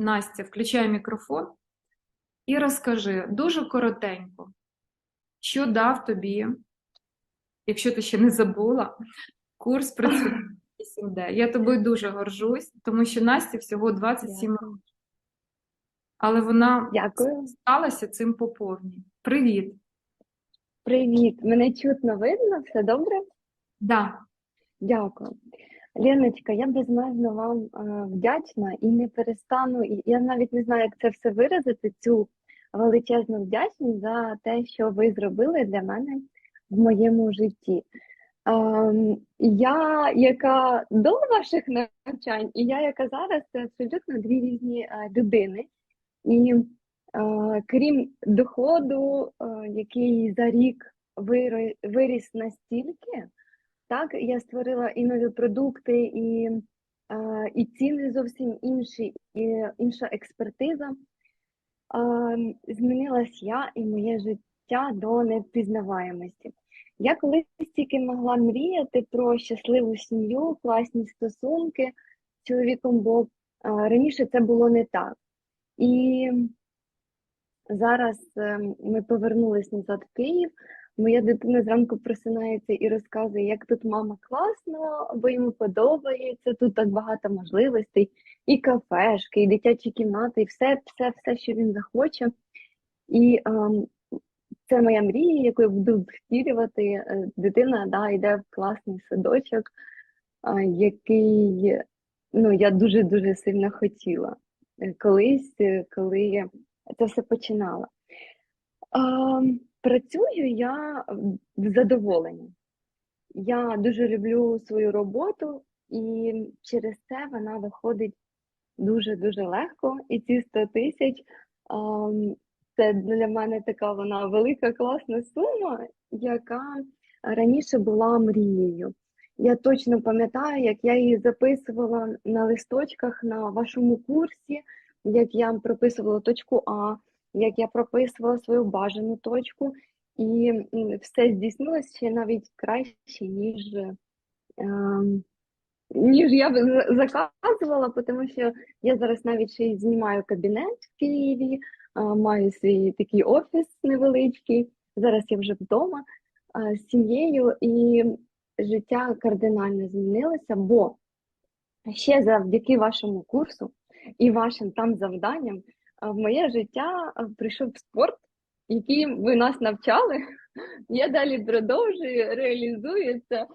Настя, включай мікрофон і розкажи дуже коротенько, що дав тобі, якщо ти ще не забула, курс працювання 8D. Я тобою дуже горжусь, тому що Насті всього 27 років, але вона Дякую. сталася цим по повній. Привіт! Привіт. Мене чутно видно? Все добре? Да. Дякую. Леночка, я безмежно вам е, вдячна і не перестану. і Я навіть не знаю, як це все виразити, цю величезну вдячність за те, що ви зробили для мене в моєму житті. Ем, я, яка до ваших навчань, і я, яка зараз, це абсолютно дві різні е, людини. І е, крім доходу, який за рік виріс настільки, так, я створила і нові продукти, і, е, і ціни зовсім інші, і інша експертиза. Е, змінилась я і моє життя до невпізнаваємості. Я колись тільки могла мріяти про щасливу сім'ю, класні стосунки з чоловіком, бо е, раніше це було не так. І зараз е, ми повернулись назад в Київ. Моя дитина зранку просинається і розказує, як тут мама класно, бо йому подобається, тут так багато можливостей, і кафешки, і дитячі кімнати, і все, все, все, що він захоче. І ем, це моя мрія, яку я буду втілювати. Е, Дитина да, йде в класний садочок, який ну, я дуже-дуже сильно хотіла е, колись, е, коли я це все починала. А, працюю я в задоволенні. Я дуже люблю свою роботу, і через це вона виходить дуже-дуже легко. І ці 100 тисяч це для мене така вона велика класна сума, яка раніше була мрією. Я точно пам'ятаю, як я її записувала на листочках на вашому курсі, як я прописувала точку А, як я прописувала свою бажану точку, і все здійснилося ще навіть краще, ніж, ем, ніж я б заказувала, тому що я зараз навіть ще й знімаю кабінет в Києві, маю свій такий офіс невеличкий. Зараз я вже вдома з сім'єю, і життя кардинально змінилося, бо ще завдяки вашому курсу і вашим там завданням в моє життя прийшов спорт, яким ви нас навчали. Я далі продовжую, реалізую це.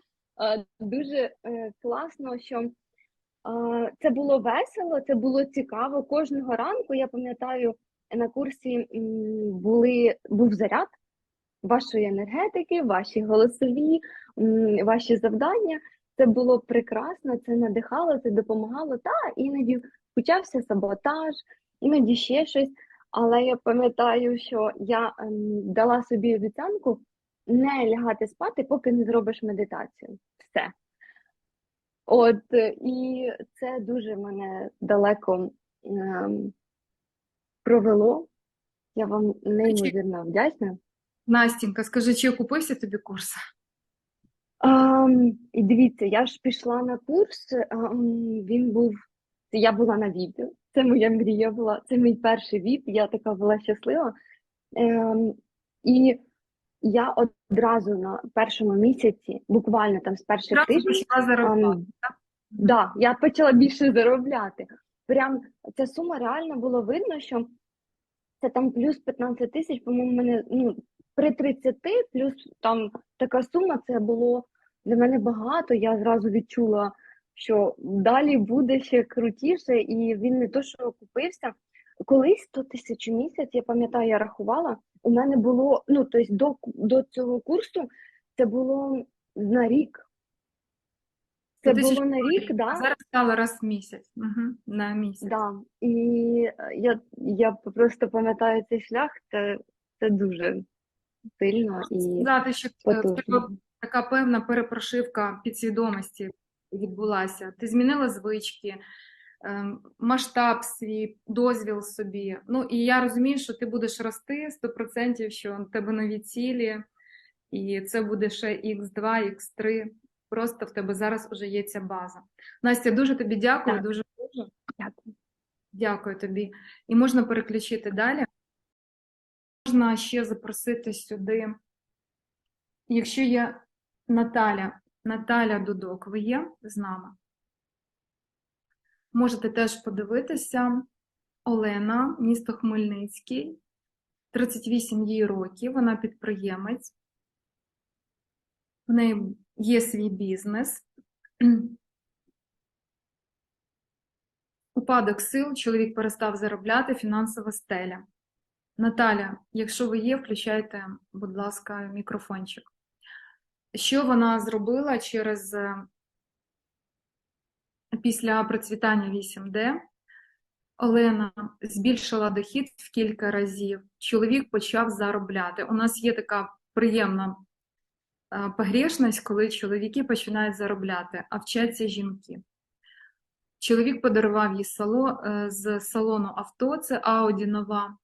Дуже е, класно, що це було весело, це було цікаво. Кожного ранку я пам'ятаю, на курсі були, був заряд вашої енергетики, ваші голосові, ваші завдання. Це було прекрасно, це надихало, це допомагало. Та іноді почався саботаж, іноді ще щось. Але я пам'ятаю, що я ем, дала собі обіцянку не лягати спати, поки не зробиш медитацію. Все. От, е, і це дуже мене далеко ем, провело. Я вам неймовірно вдячна. Настінька, скажи, чи окупився тобі курс? Ем, дивіться, я ж пішла на курс, ем, він був, я була на ВІПі, це моя мрія була, це мій перший ВІП, я така була щаслива. Ем, і я одразу на першому місяці, буквально там з перших тижнів, ем, да, я почала більше заробляти. Прям ця сума реально було видно, що це там плюс 15 тисяч, по-моєму, мене ну, при 30 плюс там така сума, це було для мене багато. Я зразу відчула, що далі буде ще крутіше, і він не то, що окупився. Колись 100 тисяч у місяць, я пам'ятаю, я рахувала, у мене було, ну, тобто до, до цього курсу це було на рік. Це було на рік, да? зараз стало раз в місяць. Угу. На місяць. Да. І е, я, я просто пам'ятаю цей шлях, це, це дуже сильно і Сказати, що е, потужно. така певна перепрошивка підсвідомості відбулася. Ти змінила звички, ем, масштаб свій, дозвіл собі. Ну і я розумію, що ти будеш рости 100%, що в тебе нові цілі, і це буде ще X2, X3. Просто в тебе зараз вже є ця база. Настя, дуже тобі дякую, Так. дуже дуже. Дякую. Дякую тобі. І можна переключити далі. Можна ще запросити сюди, якщо є Наталя, Наталя Дудок, ви є з нами? Можете теж подивитися. Олена, місто Хмельницький, 38 їй років, вона підприємець. В неї є свій бізнес. Упадок сил, чоловік перестав заробляти, фінансова стеля. Наталя, якщо ви є, включайте, будь ласка, мікрофончик. Що вона зробила через е, після процвітання 8D? Олена збільшила дохід в кілька разів. Чоловік почав заробляти. У нас є така приємна е, погрішність, коли чоловіки починають заробляти, а вчаться жінки. Чоловік подарував їй сало, е, з салону авто, це Audi нова.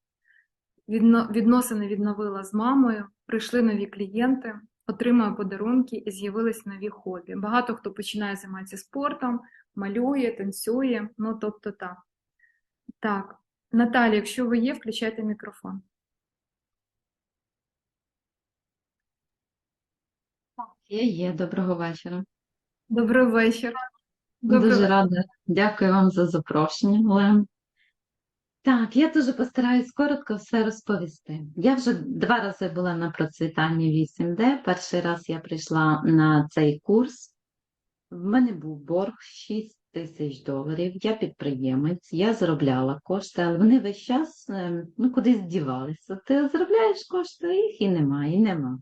Відносини відновила з мамою, прийшли нові клієнти, отримує подарунки і з'явились нові хобі. Багато хто починає займатися спортом, малює, танцює, ну тобто так. Так, Наталі, якщо ви є, включайте мікрофон. Є, є, доброго вечора. Добрий вечір. Добрий Дуже вечір. рада. Дякую вам за запрошення, Олен. Так, я дуже постараюсь коротко все розповісти. Я вже два рази була на процвітанні 8D. Перший раз я прийшла на цей курс. В мене був борг 6 тисяч доларів. Я підприємець, я заробляла кошти, але вони весь час е, ну, кудись дівалися. Ти заробляєш кошти, їх і немає, і нема.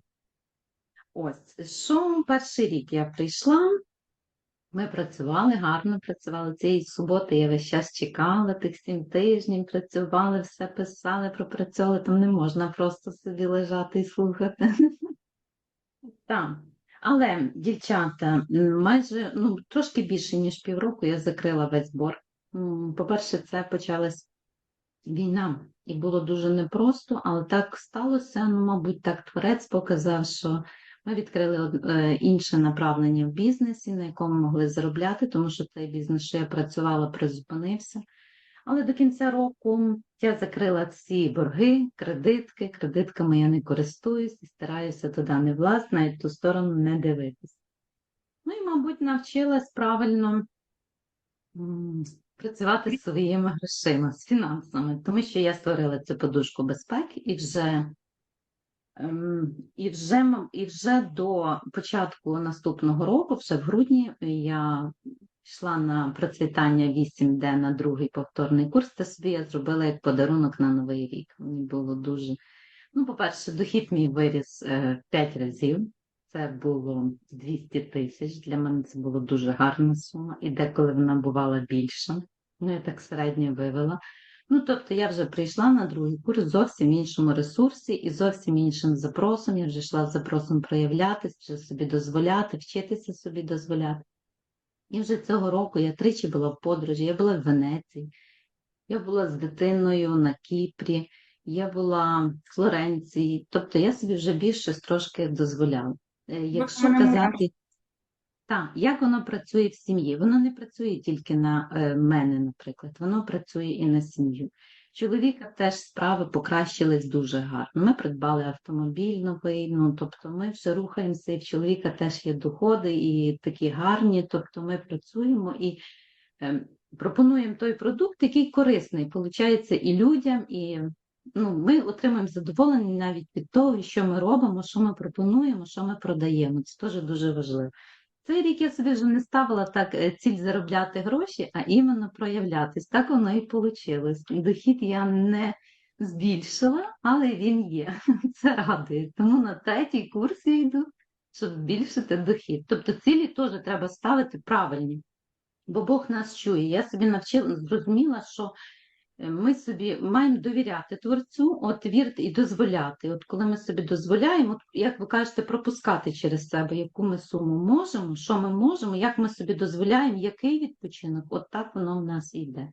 Ось, що перший рік я прийшла. Ми працювали, гарно працювали. Цієї суботи я весь час чекала, тих сім тижнів працювали, все писали, пропрацьовували. Там не можна просто собі лежати і слухати. Так. Але, дівчата, майже ну, трошки більше, ніж півроку я закрила весь борг. По-перше, це почалась війна, і було дуже непросто, але так сталося. Ну, мабуть, так творець показав, що ми відкрили е, інше направлення в бізнесі, на якому могли заробляти, тому що цей бізнес, що я працювала, призупинився. Але до кінця року я закрила всі борги, кредитки. Кредитками я не користуюсь і стараюся туди не власти, навіть ту сторону не дивитись. Ну і, мабуть, навчилась правильно працювати з своїми грошима, з фінансами, тому що я створила цю подушку безпеки і вже І вже, і вже до початку наступного року, вже в грудні, я йшла на процвітання 8D на другий повторний курс. Це собі я зробила як подарунок на Новий рік. Мені було дуже. Ну, по-перше, дохід мій виріс е, 5 разів. Це було 200 тисяч. Для мене це була дуже гарна сума, і деколи вона бувала більша. Ну, я так середньо вивела. Ну, тобто я вже прийшла на другий курс в зовсім іншому ресурсі і зовсім іншим запросом. Я вже йшла з запросом проявлятися, собі дозволяти, вчитися собі дозволяти. І вже цього року я тричі була в подорожі, я була в Венеції, я була з дитиною на Кіпрі, я була в Флоренції. Тобто я собі вже більше трошки дозволяла. Е, Якщо казати, так, як воно працює в сім'ї? Воно не працює тільки на е, мене, наприклад, воно працює і на сім'ю. Чоловіка теж справи покращились дуже гарно. Ми придбали автомобіль новий, ну тобто ми вже рухаємося, і в чоловіка теж є доходи, і такі гарні. Тобто ми працюємо і е, пропонуємо той продукт, який корисний, виходить, і людям, і ну, ми отримуємо задоволення навіть від того, що ми робимо, що ми пропонуємо, що ми продаємо. Це теж дуже важливо. Цей рік я собі вже не ставила так е, ціль заробляти гроші, а іменно проявлятись. Так воно і вийшло. Дохід я не збільшила, але він є. Це радує. Тому на третій курс я йду, щоб збільшити дохід. Тобто цілі теж треба ставити правильні, бо Бог нас чує. Я собі навчила, зрозуміла, що ми собі маємо довіряти Творцю, от вірити і дозволяти. От коли ми собі дозволяємо, як ви кажете, пропускати через себе, яку ми суму можемо, що ми можемо, як ми собі дозволяємо, який відпочинок, от так воно в нас йде.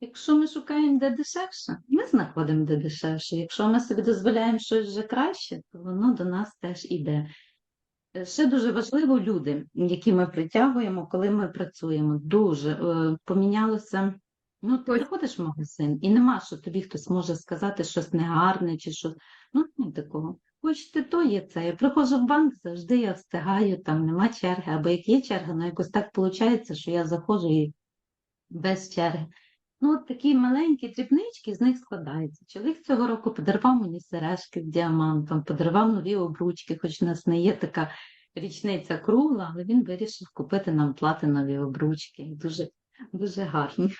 Якщо ми шукаємо де дешевше, ми знаходимо де дешевше. Якщо ми собі дозволяємо щось вже краще, то воно до нас теж іде. Е, Ще дуже важливо люди, які ми притягуємо, коли ми працюємо. Дуже е, помінялося Ну, ти приходиш в магазин, і нема, що тобі хтось може сказати щось негарне чи щось. Ну, немає такого. Хочете то є це. Я приходжу в банк, завжди я встигаю, там нема черги, або як є черга, ну якось так виходить, що я заходжу і без черги. Ну, от такі маленькі дрібнички, з них складаються. Чоловік цього року подарував мені сережки з діамантом, подарував нові обручки, хоч у нас не є така річниця кругла, але він вирішив купити нам платинові обручки. Дуже, дуже гарні.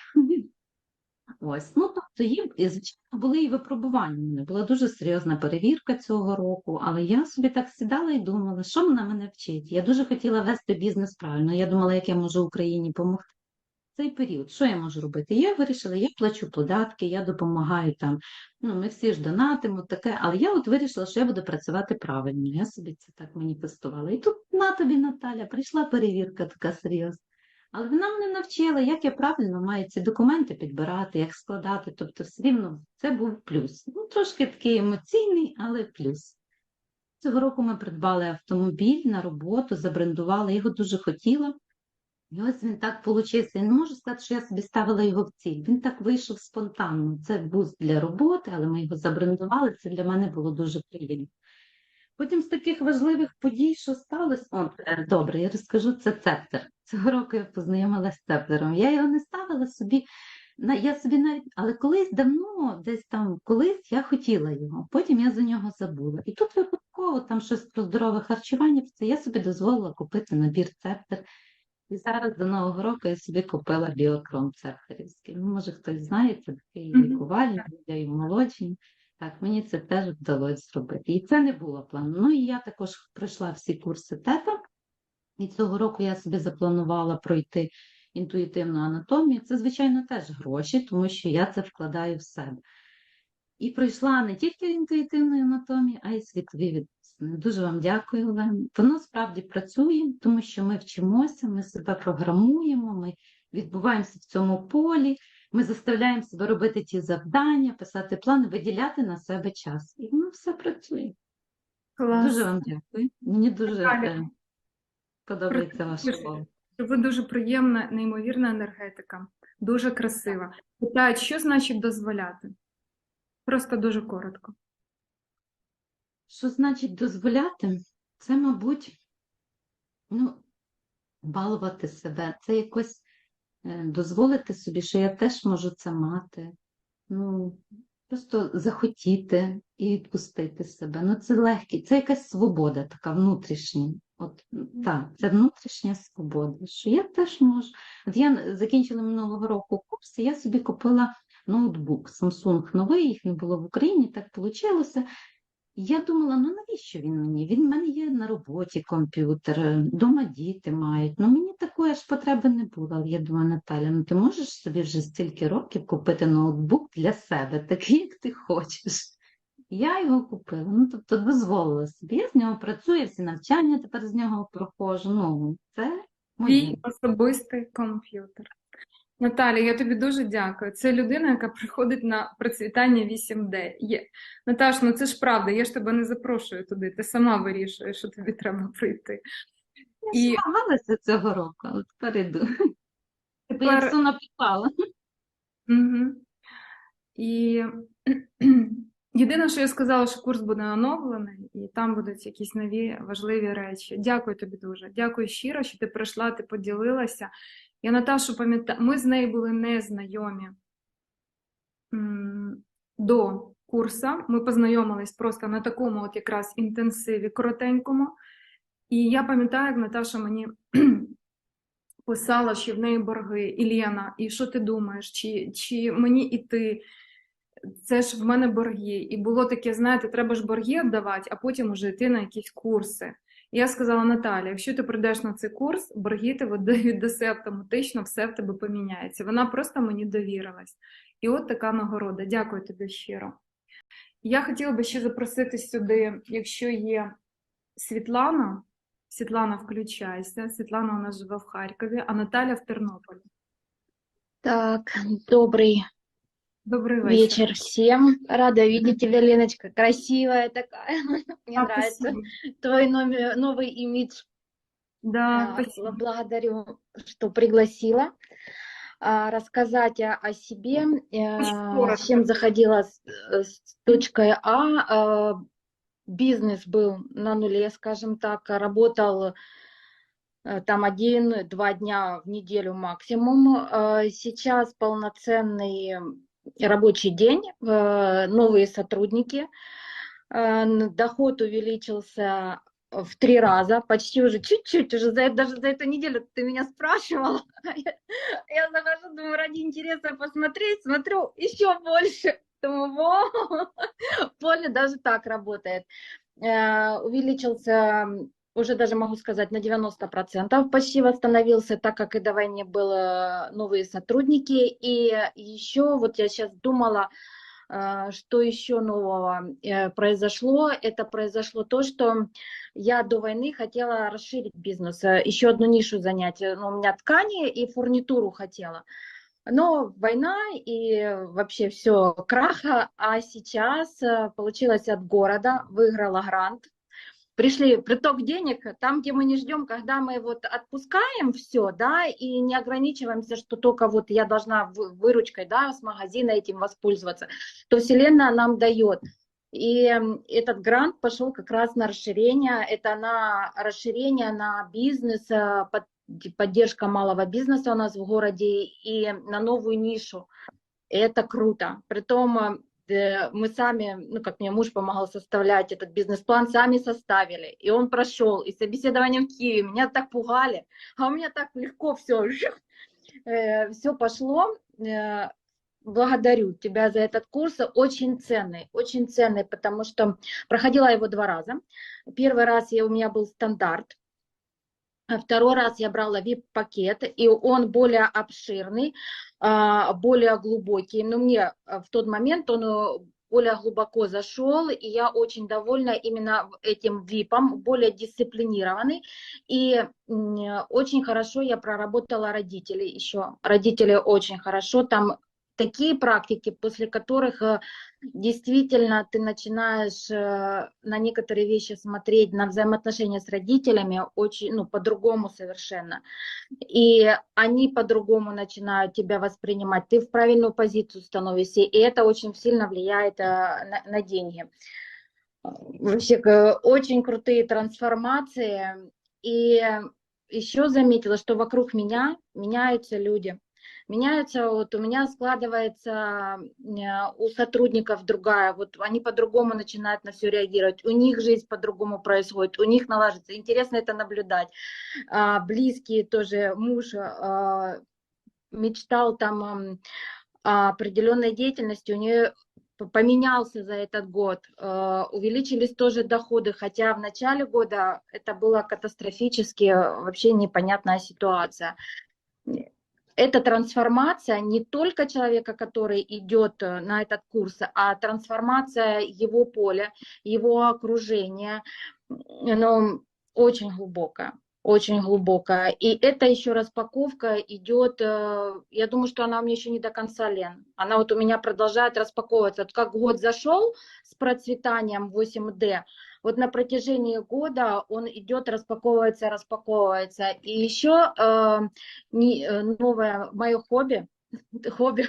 Ось, ну тобто і, звичайно, були і випробування. Була дуже серйозна перевірка цього року, але я собі так сідала і думала, що вона мене вчить. Я дуже хотіла вести бізнес правильно. Я думала, як я можу Україні допомогти. Цей період, що я можу робити? Я вирішила, я плачу податки, я допомагаю там. Ну, ми всі ж донатимо, таке, але я от вирішила, що я буду працювати правильно. Я собі це так маніфестувала. І тут на тобі, Наталя, прийшла перевірка така серйозна. Але вона мене навчила, як я правильно маю ці документи підбирати, як складати. Тобто, все рівно це був плюс. Ну, трошки такий емоційний, але плюс. Цього року ми придбали автомобіль на роботу, забрендували, його дуже хотіла. І ось він так получився. Я не можу сказати, що я собі ставила його в ціль. Він так вийшов спонтанно. Це був для роботи, але ми його забрендували. Це для мене було дуже приємно. Потім з таких важливих подій, що сталося, от, е, добре, я розкажу, це цептер. Цього року я познайомилася з цептером. Я його не ставила собі, на- я собі навіть, але колись давно, десь там колись я хотіла його, потім я за нього забула. І тут випадково там щось про здорове харчування, це я собі дозволила купити набір цептер. І зараз до Нового року я собі купила біокром цептерівський. Ну, може, хтось знає, це такий лікувальний для омолодження. Так, мені це теж вдалося зробити. І це не було плану. Ну і я також пройшла всі курси тета. І цього року я собі запланувала пройти інтуїтивну анатомію. Це, звичайно, теж гроші, тому що я це вкладаю в себе. І пройшла не тільки інтуїтивну анатомію, а й світові відносини. Дуже вам дякую, Олен. Воно справді працює, тому що ми вчимося, ми себе програмуємо, ми відбуваємося в цьому полі, ми заставляємо себе робити ті завдання, писати плани, виділяти на себе час. І воно все працює. Клас. Дуже вам дякую. Мені дуже е, подобається дуже. слово. Ви дуже приємна, неймовірна енергетика, дуже красива. Питають, що значить дозволяти? Просто дуже коротко. Що значить дозволяти? Це, мабуть, ну, балувати себе. Це якось дозволити собі, що я теж можу це мати. Ну, просто захотіти і відпустити себе. Ну, це легкість, це якась свобода така внутрішня. От так, це внутрішня свобода, що я теж можу. От я закінчила минулого року курс, і я собі купила ноутбук Samsung новий, їх не було в Україні, так вийшло. Я думала, ну навіщо він мені? Він в мене є на роботі комп'ютер, вдома діти мають. Ну мені такої ж потреби не було. Але я думаю, Наталя, ну ти можеш собі вже стільки років купити ноутбук для себе, такий, як ти хочеш. Я його купила, ну тобто дозволила собі. Я з нього працюю, всі навчання тепер з нього проходжу. Ну, це. Твій особистий комп'ютер. Наталя, я тобі дуже дякую. Це людина, яка приходить на процвітання 8D. Є. Наташ, ну це ж правда, я ж тебе не запрошую туди, ти сама вирішуєш, що тобі треба прийти. Я І змагалася цього року, але тепер іду. Бо я тепер все написала. Угу. І єдине, що я сказала, що курс буде оновлений, і там будуть якісь нові важливі речі. Дякую тобі дуже. Дякую щиро, що ти прийшла, ти поділилася. Я Наташу пам'ятаю, ми з нею були не знайомі до курсу. Ми познайомились просто на такому от якраз інтенсиві коротенькому. І я пам'ятаю, як Наташа мені писала, що в неї борги, Ілена, і що ти думаєш, чи, чи мені іти? Це ж в мене борги. І було таке, знаєте, треба ж борги віддавати, а потім уже йти на якісь курси. Я сказала, Наталя, якщо ти прийдеш на цей курс, борги ти віддаси автоматично, все в тебе поміняється. Вона просто мені довірилась. І от така нагорода. Дякую тобі щиро. Я хотіла би ще запросити сюди, якщо є Світлана. Світлана, включайся. Світлана у нас живе в Харкові, а Наталя в Тернополі. Так, Добрий вечір. вечер всем. Рада видеть тебя, Леночка. Красивая такая. Мне А, нравится спасибо. твой номер, новый имидж. Да, А, спасибо. Благодарю, что пригласила. а, рассказать о, о себе, Очень э, чем заходила с, э, с точкой А. Э, Бизнес был на нуле, скажем так, работал там один-два дня в неделю максимум. Сейчас полноценный рабочий день, э, новые сотрудники. Э, Доход увеличился в три раза, почти уже чуть-чуть, уже за, даже за эту неделю ты меня спрашивала. Я захожу, думаю, ради интереса посмотреть, смотрю, еще больше. Думаю, во, Поля даже так работает. Э, Увеличился, уже даже могу сказать, на 90% почти восстановился, так как и до войны были новые сотрудники. И еще вот я сейчас думала, э, что еще нового э, произошло. Это произошло то, что я до войны хотела расширить бизнес, э, еще одну нишу занять. Ну, у меня ткани и фурнитуру хотела. Но война и вообще все краха, а сейчас получилось от города, выиграла грант. Пришли приток денег там, где мы не ждем, когда мы вот отпускаем все, да, и не ограничиваемся, что только вот я должна вы- выручкой, да, с магазина этим воспользоваться, то Вселенная нам дает. И этот грант пошел как раз на расширение, это на расширение на бизнес, э, под- поддержка малого бизнеса у нас в городе и на новую нишу. Это круто. Притом мы сами, ну как мне муж помогал составлять этот бизнес-план, сами составили. И он прошел. И собеседование в Киеве. Меня так пугали. А у меня так легко все, все пошло. Э, Благодарю тебя за этот курс. Очень ценный, очень ценный, потому что проходила его два раза. Первый раз я, у меня был стандарт. А Второй раз я брала VIP-пакет, и он более обширный, более глубокий. Но мне а, в тот момент он э, более глубоко зашел, и я очень довольна именно этим VIP, более дисциплинированный. И очень хорошо я проработала родителей еще. Родители очень хорошо, там такие практики, после которых э, действительно ты начинаешь э, на некоторые вещи смотреть, на взаимоотношения с родителями очень, ну, по-другому совершенно. И они по-другому начинают тебя воспринимать. Ты в правильную позицию становишься, и это очень сильно влияет э, на, на деньги. Вообще очень крутые трансформации. И еще заметила, что вокруг меня меняются люди. Меняются, вот у меня складывается э, у сотрудников другая, вот они по-другому начинают на все реагировать, у них жизнь по-другому происходит, у них налаживается. Интересно это наблюдать. А, Близкие тоже, муж а, мечтал там определенной деятельности, у нее поменялся за этот год, э, увеличились тоже доходы, хотя в начале года это было катастрофически, э, вообще непонятная ситуация. Это трансформация не только человека, который идет э, на этот курс, а трансформация его поля, его окружения, оно очень глубокое, очень глубокая. И это еще распаковка идет, э, я думаю, что она у меня еще не до конца, Лен. Она вот у меня продолжает распаковываться. Вот как год зашел с процветанием 8D, вот на протяжении года он идет, распаковывается, распаковывается. И еще э, не- э, новое мое хобби, хобби,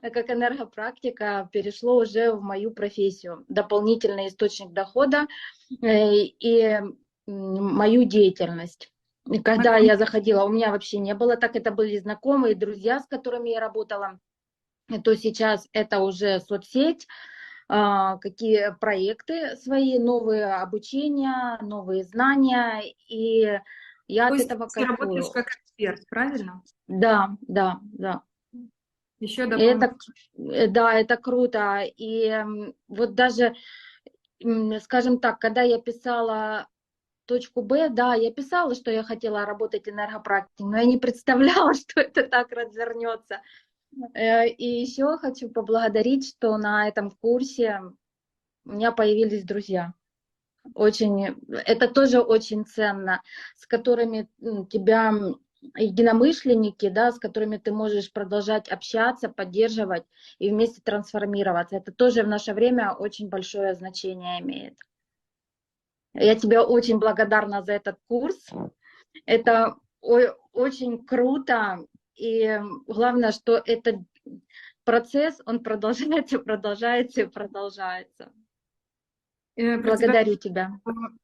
как энергопрактика, перешло уже в мою профессию. Дополнительный источник дохода э, и мою деятельность. Когда я заходила, у меня вообще не было так, это были знакомые, друзья, с которыми я работала, то сейчас это уже соцсеть, какие проекты свои, новые обучения, новые знания, и я То от этого ты работаешь кайфую. как эксперт, правильно? Да, да, да. Еще это, э, да, это круто. И вот даже, скажем так, когда я писала точку Б, да, я писала, что я хотела работать энергопрактикой, но я не представляла, что это так развернется. Э, И еще хочу поблагодарить, что на этом курсе у меня появились друзья. Очень, это тоже очень ценно, с которыми тебя единомышленники, да, с которыми ты можешь продолжать общаться, поддерживать и вместе трансформироваться. Это тоже в наше время очень большое значение имеет. Я тебе очень благодарна за этот курс. Это очень круто И главное, что этот процесс, он продолжается, продолжается и продолжается. Тебе Благодарю тебя.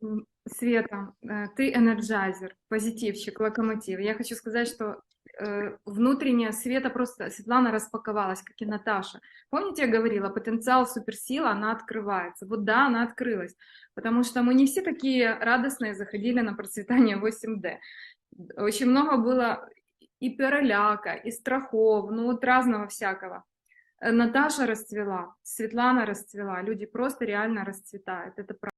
М, Света, э, ты энерджайзер, позитивщик, локомотив. Я хочу сказать, что э, внутренне Света просто, Светлана распаковалась, как и Наташа. Помните, я говорила, потенциал суперсила, она открывается. Вот да, она открылась, потому что мы не все такие радостные заходили на процветание 8D. Очень много было и переляка, и страхов, ну вот разного всякого. Э, Наташа расцвела, Светлана расцвела, люди просто реально расцветают, это правда.